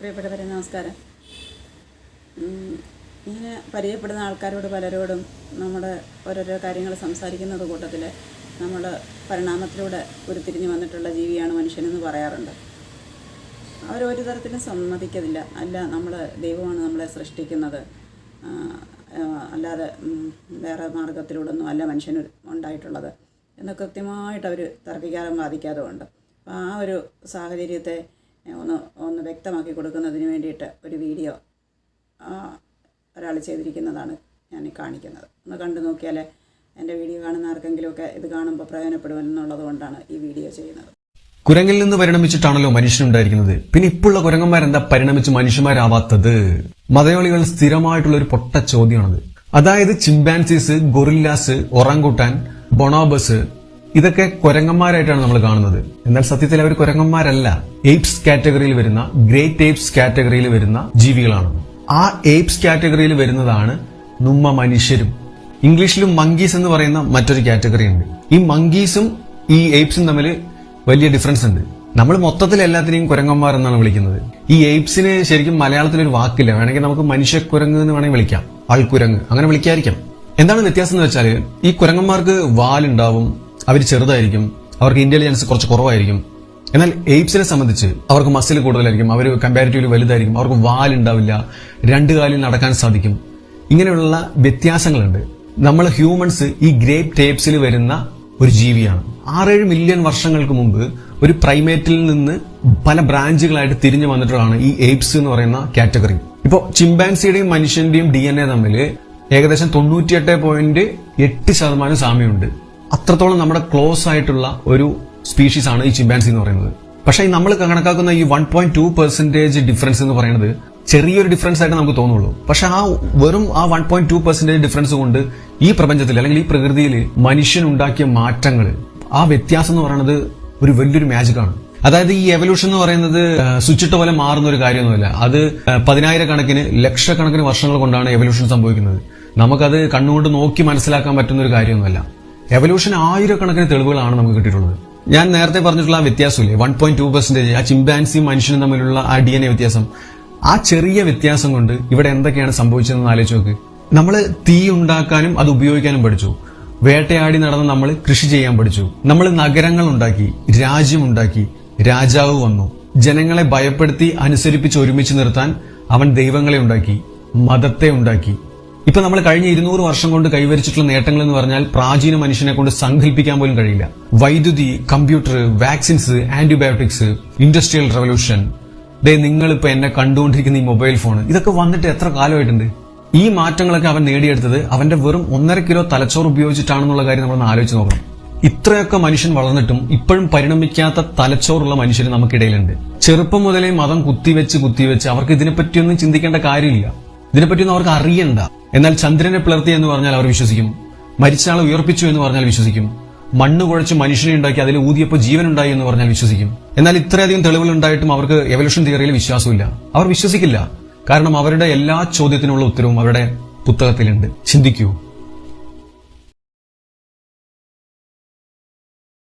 പ്രിയപ്പെട്ടവരെ നമസ്കാരം. ഇങ്ങനെ പരിചയപ്പെടുന്ന ആൾക്കാരോട് പലരോടും നമ്മുടെ ഓരോരോ കാര്യങ്ങൾ സംസാരിക്കുന്നത് കൂട്ടത്തിൽ നമ്മൾ പരിണാമത്തിലൂടെ ഉരുത്തിരിഞ്ഞ് വന്നിട്ടുള്ള ജീവിയാണ് മനുഷ്യനെന്ന് പറയാറുണ്ട്. അവരൊരു തരത്തിലും സമ്മതിക്കുന്നില്ല അല്ല നമ്മൾ ദൈവമാണ് നമ്മളെ സൃഷ്ടിക്കുന്നത്. അല്ലാതെ വേറെ മാർഗത്തിലൂടൊന്നും അല്ല മനുഷ്യന് ഉണ്ടായിട്ടുള്ളത്. എന്ന് കൃത്യമായിട്ട് അവർ തർക്കിക്കാതെ ബാധിക്കാതെ ഉണ്ട്. അപ്പോൾ ആ ഒരു സാഹചര്യത്തെ ഒന്ന് ഒന്ന് വ്യക്തമാക്കി കൊടുക്കുന്നതിന് വേണ്ടിയിട്ട് ഒരു വീഡിയോ ഒരാൾ ചെയ്തിരിക്കുന്നതാണ് ഞാൻ കാണിക്കുന്നത്. ഒന്ന് കണ്ടു നോക്കിയാൽ എന്റെ വീഡിയോ കാണുന്ന ആർക്കെങ്കിലുമൊക്കെ ഇത് കാണുമ്പോൾ പ്രയോജനപ്പെടുമെന്നുള്ളത് കൊണ്ടാണ് ഈ വീഡിയോ ചെയ്യുന്നത്. കുരങ്ങിൽ നിന്ന് പരിണമിച്ചിട്ടാണല്ലോ മനുഷ്യനുണ്ടായിരിക്കുന്നത്. പിന്നെ ഇപ്പോഴുള്ള കുരങ്ങന്മാരെന്താ പരിണമിച്ച് മനുഷ്യന്മാരാവാത്തത്? മതയോളികൾ സ്ഥിരമായിട്ടുള്ള ഒരു പൊട്ട ചോദ്യമാണത്. അതായത് ചിമ്പാൻസീസ് ഗൊറില്ലാസ് ഒറങ്കുട്ടാൻ ബൊണോബസ് ഇതൊക്കെ കുരങ്ങന്മാരായിട്ടാണ് നമ്മൾ കാണുന്നത്. എന്നാൽ സത്യത്തിൽ അവർ കുരങ്ങന്മാരല്ല. എയ്പ്സ് കാറ്റഗറിയിൽ വരുന്ന ഗ്രേറ്റ് എയ്പ്സ് കാറ്റഗറിയിൽ വരുന്ന ജീവികളാണ്. ആ എയ്പ്സ് കാറ്റഗറിയിൽ വരുന്നതാണ് നുമ്മ മനുഷ്യരും. ഇംഗ്ലീഷിലും മങ്കീസ് എന്ന് പറയുന്ന മറ്റൊരു കാറ്റഗറി ഉണ്ട്. ഈ മങ്കീസും ഈ എയ്പ്സും തമ്മിൽ വലിയ ഡിഫറൻസ് ഉണ്ട്. നമ്മൾ മൊത്തത്തിൽ എല്ലാത്തിനെയും കുരങ്ങന്മാർ എന്നാണ് വിളിക്കുന്നത്. ഈ എയ്പ്സിന് ശരിക്കും മലയാളത്തിൽ ഒരു വാക്കില്ല. വേണമെങ്കിൽ നമുക്ക് മനുഷ്യക്കുരങ്ങ് എന്ന് വേണമെങ്കിൽ വിളിക്കാം. ആൾക്കുരങ്ങ് അങ്ങനെ വിളിക്കാതിരിക്കാം. എന്താണ് വ്യത്യാസം എന്ന് വെച്ചാൽ ഈ കുരങ്ങന്മാർക്ക് വാലുണ്ടാവും അവർ ചെറുതായിരിക്കും. അവർക്ക് ഇന്റലിജൻസ് കുറച്ച് കുറവായിരിക്കും. എന്നാൽ എയ്പ്സിനെ സംബന്ധിച്ച് അവർക്ക് മസിൽ കൂടുതലായിരിക്കും അവർ കമ്പാരിറ്റീവ്ലി വലുതായിരിക്കും അവർക്ക് വാലുണ്ടാവില്ല രണ്ട് കാലിൽ നടക്കാൻ സാധിക്കും. ഇങ്ങനെയുള്ള വ്യത്യാസങ്ങളുണ്ട്. നമ്മൾ ഹ്യൂമൻസ് ഈ ഗ്രേപ്പ് ടേപ്സിൽ വരുന്ന ഒരു ജീവിയാണ്. ആറേഴ് മില്യൺ വർഷങ്ങൾക്ക് മുമ്പ് ഒരു പ്രൈമേറ്റിൽ നിന്ന് പല ബ്രാഞ്ചുകളായിട്ട് തിരിഞ്ഞു വന്നിട്ടുള്ളതാണ് ഈ എയ്പ്സ് എന്ന് പറയുന്ന കാറ്റഗറി ഇപ്പോൾ ചിമ്പാൻസിയുടെയും മനുഷ്യന്റെയും ഡി എൻ എ തമ്മിൽ ഏകദേശം തൊണ്ണൂറ്റിയെട്ട് പോയിന്റ് എട്ട് ശതമാനം സാമ്യമുണ്ട്. അത്രത്തോളം നമ്മുടെ ക്ലോസ് ആയിട്ടുള്ള ഒരു സ്പീഷീസ് ആണ് ഈ ചിമ്പാൻസി എന്ന് പറയുന്നത്. പക്ഷേ നമ്മൾ കണക്കാക്കുന്ന ഈ one point two percentage difference എന്ന് പറയുന്നത് ചെറിയൊരു ഡിഫറൻസ് ആയിട്ട് നമുക്ക് തോന്നുള്ളൂ. പക്ഷെ ആ വെറും ആ one point two percentage difference കൊണ്ട് ഈ പ്രപഞ്ചത്തിൽ അല്ലെങ്കിൽ ഈ പ്രകൃതിയിൽ മനുഷ്യൻ ഉണ്ടാക്കിയ മാറ്റങ്ങൾ ആ വ്യത്യാസം എന്ന് പറയുന്നത് ഒരു വലിയൊരു മാജിക് ആണ്. അതായത് ഈ എവല്യൂഷൻ എന്ന് പറയുന്നത് സ്വിച്ച് ഇട്ട പോലെ മാറുന്ന ഒരു കാര്യമൊന്നുമില്ല. അത് പതിനായിരക്കണക്കിന് ലക്ഷക്കണക്കിന് വർഷങ്ങൾ കൊണ്ടാണ് എവല്യൂഷൻ സംഭവിക്കുന്നത്. നമുക്കത് കണ്ണുകൊണ്ട് നോക്കി മനസ്സിലാക്കാൻ പറ്റുന്ന ഒരു കാര്യമൊന്നുമല്ല. എവല്യൂഷൻ ആയിരക്കണക്കിന് തെളിവുകളാണ് നമുക്ക് കിട്ടിയിട്ടുള്ളത്. ഞാൻ നേരത്തെ പറഞ്ഞിട്ടുള്ള ആ വ്യത്യാസമില്ലേ? വൺ പോയിന്റ് ടു പെർസെന്റേജ് ആ ചിമ്പാൻസി മനുഷ്യനും തമ്മിലുള്ള ആ ഡി എൻ എ വ്യത്യാസം. ആ ചെറിയ വ്യത്യാസം കൊണ്ട് ഇവിടെ എന്തൊക്കെയാണ് സംഭവിച്ചതെന്ന് ആലോചിച്ച് നോക്ക്. നമ്മൾ തീ ഉണ്ടാക്കാനും അത് ഉപയോഗിക്കാനും പഠിച്ചു. വേട്ടയാടി നടന്ന് നമ്മൾ കൃഷി ചെയ്യാൻ പഠിച്ചു. നമ്മൾ നഗരങ്ങൾ ഉണ്ടാക്കി രാജ്യമുണ്ടാക്കി രാജാവ് വന്നു. ജനങ്ങളെ ഭയപ്പെടുത്തി അനുസരിപ്പിച്ച് ഒരുമിച്ച് നിർത്താൻ അവൻ ദൈവങ്ങളെ ഉണ്ടാക്കി മതത്തെ ഉണ്ടാക്കി ഇപ്പൊ നമ്മൾ കഴിഞ്ഞ ഇരുന്നൂറ് വർഷം കൊണ്ട് കൈവരിച്ചിട്ടുള്ള നേട്ടങ്ങൾ എന്ന് പറഞ്ഞാൽ പ്രാചീന മനുഷ്യനെ കൊണ്ട് സങ്കല്പിക്കാൻ പോലും കഴിയില്ല. വൈദ്യുതി computer vaccines antibiotics industrial revolution ദേ നിങ്ങളിപ്പോ എന്നെ കണ്ടുകൊണ്ടിരിക്കുന്ന ഈ മൊബൈൽ ഫോൺ ഇതൊക്കെ വന്നിട്ട് എത്ര കാലമായിട്ടുണ്ട്? ഈ മാറ്റങ്ങളൊക്കെ അവൻ നേടിയെടുത്തത് അവന്റെ വെറും ഒന്നര കിലോ തലച്ചോറ് ഉപയോഗിച്ചിട്ടാണെന്നുള്ള കാര്യം നമ്മളൊന്ന് ആലോചിച്ച് നോക്കണം. ഇത്രയൊക്കെ മനുഷ്യൻ വളർന്നിട്ടും ഇപ്പോഴും പരിണമിക്കാത്ത തലച്ചോറുള്ള മനുഷ്യർ നമുക്കിടയിലുണ്ട്. ചെറുപ്പം മുതലേ മതം കുത്തിവെച്ച് കുത്തിവെച്ച് അവർക്ക് ഇതിനെപ്പറ്റിയൊന്നും ചിന്തിക്കേണ്ട കാര്യമില്ല. ഇതിനെപ്പറ്റിയൊന്നും അവർക്ക് അറിയണ്ട. എന്നാൽ ചന്ദ്രനെ പിളർത്തി എന്ന് പറഞ്ഞാൽ അവർ വിശ്വസിക്കും. മരിച്ച ആളെ ഉയർപ്പിച്ചു എന്ന് പറഞ്ഞാൽ വിശ്വസിക്കും. മണ്ണ് കുഴച്ച് മനുഷ്യനെ ഉണ്ടാക്കി അതിൽ ഊതിയപ്പോൾ ജീവൻ ഉണ്ടായി എന്ന് പറഞ്ഞാൽ വിശ്വസിക്കും. എന്നാൽ ഇത്രയധികം തെളിവുകൾ ഉണ്ടായിട്ടും അവർക്ക് എവല്യൂഷൻ തിയറിയിൽ വിശ്വാസമില്ല. അവർ വിശ്വസിക്കില്ല. കാരണം അവരുടെ എല്ലാ ചോദ്യത്തിനുള്ള ഉത്തരവും അവരുടെ പുസ്തകത്തിലുണ്ട്. ചിന്തിക്കൂ.